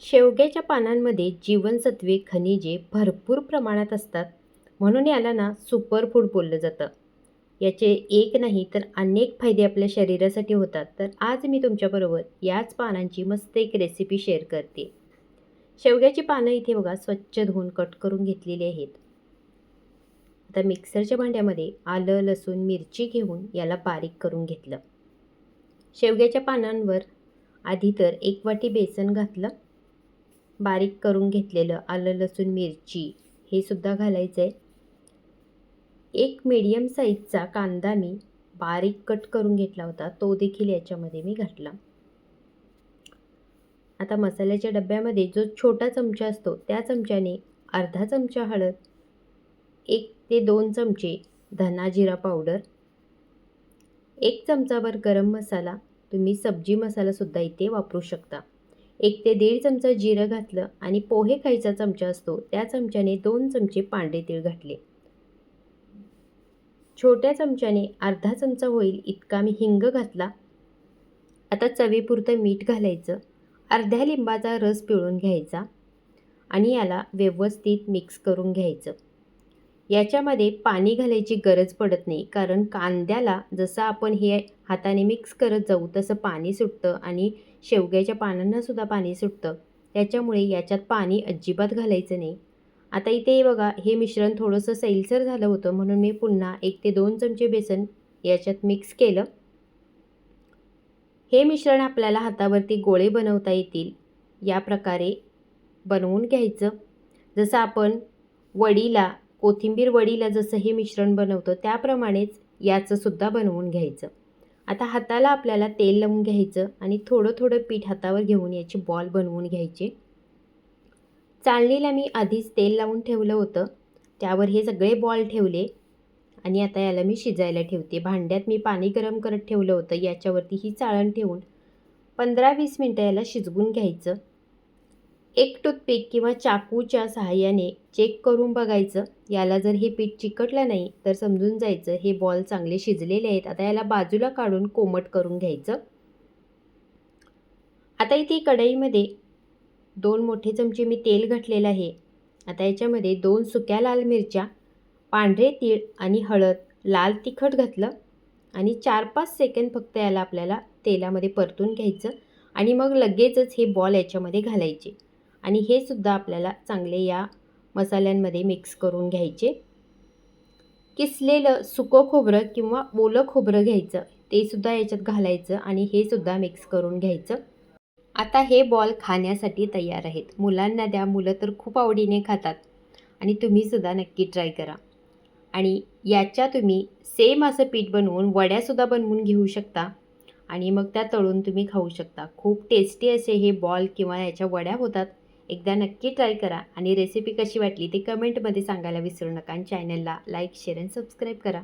शेवग्याच्या पानांमध्ये जीवनसत्वे खनिजे भरपूर प्रमाणात असतात. म्हणून याला ना सुपरफूड बोललं जातं. याचे एक नाही तर अनेक फायदे आपल्या शरीरासाठी होतात. तर आज मी तुमच्याबरोबर याच पानांची मस्त एक रेसिपी शेअर करते. शेवग्याची पानं इथे बघा स्वच्छ धुवून कट करून घेतलेली आहेत. आता मिक्सरच्या भांड्यामध्ये आलं लसूण मिरची घेऊन याला बारीक करून घेतलं. शेवग्याच्या पानांवर आधी तर एक वाटी बेसन घातलं. बारीक करून घेतलेलं आलं लसूण मिरची हे सुद्धा घालायचं आहे एक मीडियम साईजचा कांदा मी बारीक कट करून घेतला होता. तो देखील याच्यामध्ये मी घातला. आता मसाल्याच्या डब्यामध्ये जो छोटा चमचा असतो त्या चमच्याने अर्धा चमचा हळद एक ते दोन चमचे धना जिरा पावडर एक चमचाभर गरम मसाला. तुम्ही सब्जी मसालासुद्धा इथे वापरू शकता. एक ते दीड चमचा जिरं घातलं आणि पोहे खायचा चमचा असतो त्या चमच्याने दोन चमचे पांढरे तीळ घातले. छोट्या चमच्याने अर्धा चमचा होईल इतका मी हिंग घातला. आता चवीपुरतं मीठ घालायचं. अर्ध्या लिंबाचा रस पिळून घ्यायचा आणि याला व्यवस्थित मिक्स करून घ्यायचं. याच्यामध्ये पाणी घालायची गरज पडत नाही कारण कांद्याला जसं आपण हे हाताने मिक्स करत जाऊ तसं पाणी सुटतं आणि शेवग्याच्या पानांनासुद्धा पाणी सुटतं. त्याच्यामुळे याच्यात पाणी अजिबात घालायचं नाही. आता इथे बघा हे मिश्रण थोडंसं सैलसर झालं होतं म्हणून मी पुन्हा एक ते दोन चमचे बेसन याच्यात मिक्स केलं. हे मिश्रण आपल्याला हातावरती गोळे बनवता येतील. या प्रकारे बनवून घ्यायचं. जसं आपण वडीला कोथिंबीर वडीला जसं हे मिश्रण बनवतो त्याप्रमाणेच याचंसुद्धा बनवून घ्यायचं. आता हाताला आपल्याला तेल लावून घ्यायचं आणि थोडं थोडं पीठ हातावर घेऊन याचे बॉल बनवून घ्यायचे. चाळणीला मी आधीच तेल लावून ठेवलं होतं. त्यावर हे सगळे बॉल ठेवले आणि आता याला मी शिजायला ठेवते. भांड्यात मी पाणी गरम करत ठेवलं होतं. याच्यावरती ही चाळण ठेवून पंधरा वीस मिनटं याला शिजवून घ्यायचं. एक टूथपिक किंवा चाकूच्या सहाय्याने चेक करून बघायचं. याला जर हे पीठ चिकटलं नाही तर समजून जायचं हे बॉल चांगले शिजलेले आहेत. आता याला बाजूला काढून कोमट करून घ्यायचं. आता इथे कढईमध्ये दोन मोठे चमचे मी तेल घातलेलं आहे. आता याच्यामध्ये दोन सुक्या लाल मिरच्या पांढरे तीळ आणि हळद लाल तिखट घातलं आणि चार पाच सेकंद फक्त याला आपल्याला तेलामध्ये परतून घ्यायचं आणि मग लगेचच हे बॉल याच्यामध्ये घालायचे. आणि हे सुद्धा आपल्याला चांगले या मसाल्यांमध्ये मिक्स करून घ्यायचे. किसलेलं सुकं खोबरं किंवा ओलं खोबरं घ्यायचं ते सुद्धा याच्यात घालायचं आणि हे सुद्धा मिक्स करून घ्यायचं. आता हे बॉल खाण्यासाठी तयार आहेत. मुलांना द्या मुलं तर खूप आवडीने खातात आणि तुम्हीसुद्धा नक्की ट्राय करा. आणि याच्या तुम्ही सेम असं पीठ बनवून वड्यासुद्धा बनवून घेऊ शकता आणि मग त्या तळून तुम्ही खाऊ शकता. खूप टेस्टी असे हे बॉल किंवा याच्या वड्या होतात. एकदा नक्की ट्राय करा आणि रेसिपी कशी वाटली ते कमेंटमध्ये सांगायला विसरू नका आणि चॅनलला लाईक शेअर अँड सबस्क्राईब करा.